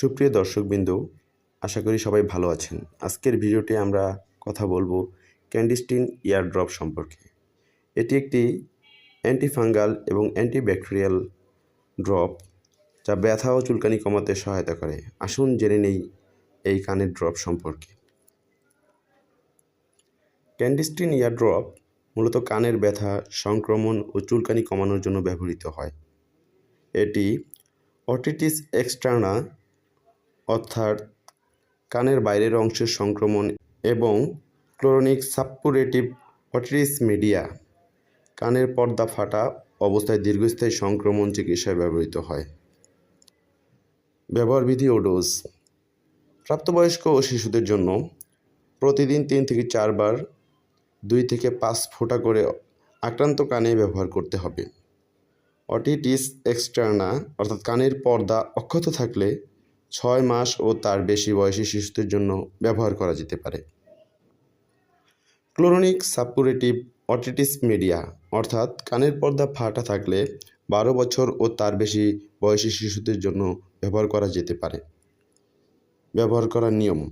সুপ্রিয় দর্শকবৃন্দ, আশা করি সবাই ভালো আছেন। আজকের ভিডিওতে আমরা কথা বলব ক্যান্ডিস্টিন ইয়ার ড্রপ সম্পর্কে। এটি একটি অ্যান্টিফাঙ্গাল এবং অ্যান্টিব্যাকটেরিয়াল ড্রপ যা ব্যথা ও চুলকানি কমাতে সহায়তা করে। আসুন জেনে নেই এই কানের ড্রপ সম্পর্কে। ক্যান্ডিস্টিন ইয়ার ড্রপ মূলত কানের ব্যথা, সংক্রমণ ও চুলকানি কমানোর জন্য ব্যবহৃত হয়। এটি অটিটিস এক্সটার্না অর্থাৎ কানের বাইরের অংশের সংক্রমণ এবং ক্লোরনিক সাপ্পুরেটিভ অটিটিস মিডিয়া। কানের পর্দা ফাটা অবস্থায় দীর্ঘস্থায়ী সংক্রমণ চিকিৎসায় ব্যবহৃত হয়। ব্যবহার বিধি ও ডোজ। প্রাপ্তবয়স্ক ও শিশুদের জন্য প্রতিদিন তিন থেকে চারবার দুই থেকে পাঁচ ফোঁটা করে আক্রান্ত কানে ব্যবহার করতে হবে। অটিটিস এক্সটার্না অর্থাৎ কানের পর্দা অক্ষত থাকলে ছয় মাস ও তার বেশি বয়সী শিশুদের জন্য ব্যবহার করা যেতে পারে। ক্লোরোনিক সাপুরেটিভ অটিটিস মিডিয়া, অর্থাৎ কানের পর্দা ফাটা থাকলে বারো বছর ও তার বেশি বয়সী শিশুদের জন্য ব্যবহার করা যেতে পারে। ব্যবহার করার নিয়ম।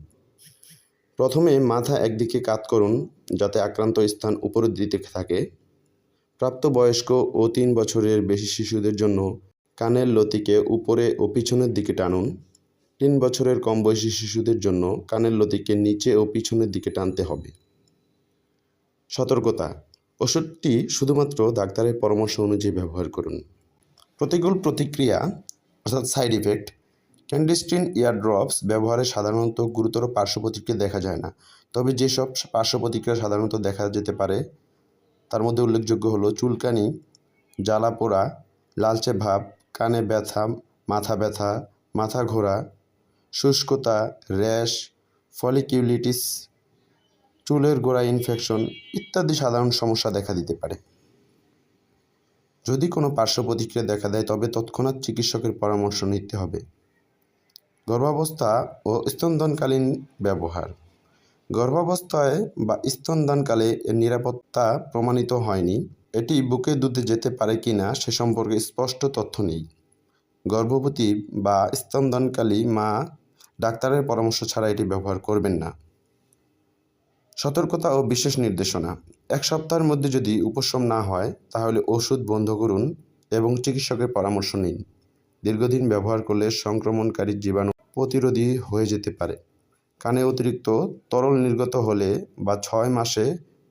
প্রথমে মাথা একদিকে কাত করুন, যাতে আক্রান্ত স্থান উপরের দিকে থাকে। প্রাপ্তবয়স্ক ও তিন বছরের বেশি শিশুদের জন্য কানের লতিকে উপরে ও পিছনের দিকে টানুন। তিন বছরের কম বয়সী শিশুদের জন্য কানের লতিকে নিচে ও পিছনের দিকে টানতে হবে। সতর্কতা, ওষুধটি শুধুমাত্র ডাক্তারের পরামর্শ অনুযায়ী ব্যবহার করুন। প্রতিকূল প্রতিক্রিয়া, অর্থাৎ side effect Candistin ear drops ব্যবহারে সাধারণত গুরুতর পার্শ্ব প্রতিক্রিয়া দেখা যায় না। তবে যেসব পার্শ্ব প্রতিক্রিয়া সাধারণত দেখা যেতে পারে, তার মধ্যে উল্লেখযোগ্য হলো চুলকানি জ্বালা পোড়া লালচে ভাব, কানে ব্যথা, মাথা ব্যথা, মাথা ঘোরা শুষ্কতা, র্যাশ, ফলিকিউলিটিস, চুলের গোড়া ইনফেকশন ইত্যাদি সাধারণ সমস্যা দেখা দিতে পারে। যদি কোনো পার্শ্ব প্রতিক্রিয়া দেখা দেয়, তবে তৎক্ষণাৎ চিকিৎসকের পরামর্শ নিতে হবে। গর্ভাবস্থা ও স্তনদানকালীন ব্যবহার। গর্ভাবস্থায় বা স্তনদানকালে এর নিরাপত্তা প্রমাণিত হয়নি। এটি বুকে দুধে যেতে পারে কি না সে সম্পর্কে স্পষ্ট তথ্য নেই। গর্ভবতী বা স্তনদানকালী মা ডাক্তারের পরামর্শ ছাড়া এটি ব্যবহার করবেন না। সতর্কতা ও বিশেষ নির্দেশনা। এক সপ্তাহের মধ্যে যদি উপশম না হয়, তাহলে ওষুধ বন্ধ করুন এবং চিকিৎসকের পরামর্শ নিন। দীর্ঘদিন ব্যবহার করলে সংক্রমণকারী জীবাণু প্রতিরোধী হয়ে যেতে পারে। কানে অতিরিক্ত তরল নির্গত হলে বা ছয় মাসে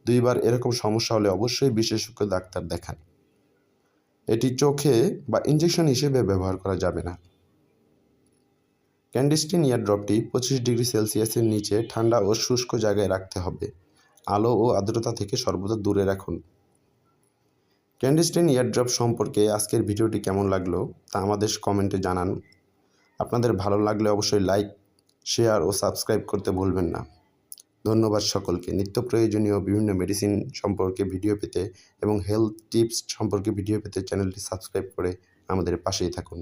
দুইবার এরকম সমস্যা হলে অবশ্যই বিশেষজ্ঞ ডাক্তার দেখান। এটি চোখে বা ইঞ্জেকশন হিসেবে ব্যবহার করা যাবে না। ক্যান্ডিস্টিন ইয়ার ড্রপটি পঁচিশ ডিগ্রি সেলসিয়াসের নিচে ঠান্ডা ও শুষ্ক জায়গায় রাখতে হবে। আলো ও আর্দ্রতা থেকে সর্বদা দূরে রাখুন। ক্যান্ডিস্টিন ইয়ারড্রপ সম্পর্কে আজকের ভিডিওটি কেমন লাগল তা আমাদের কমেন্টে জানান। আপনাদের ভালো লাগলে অবশ্যই লাইক, শেয়ার ও সাবস্ক্রাইব করতে ভুলবেন না। ধন্যবাদ সকলকে। নিত্য প্রয়োজনীয় বিভিন্ন মেডিসিন সম্পর্কে ভিডিও পেতে এবং হেলথ টিপস সম্পর্কে ভিডিও পেতে চ্যানেলটি সাবস্ক্রাইব করে আমাদের পাশেই থাকুন।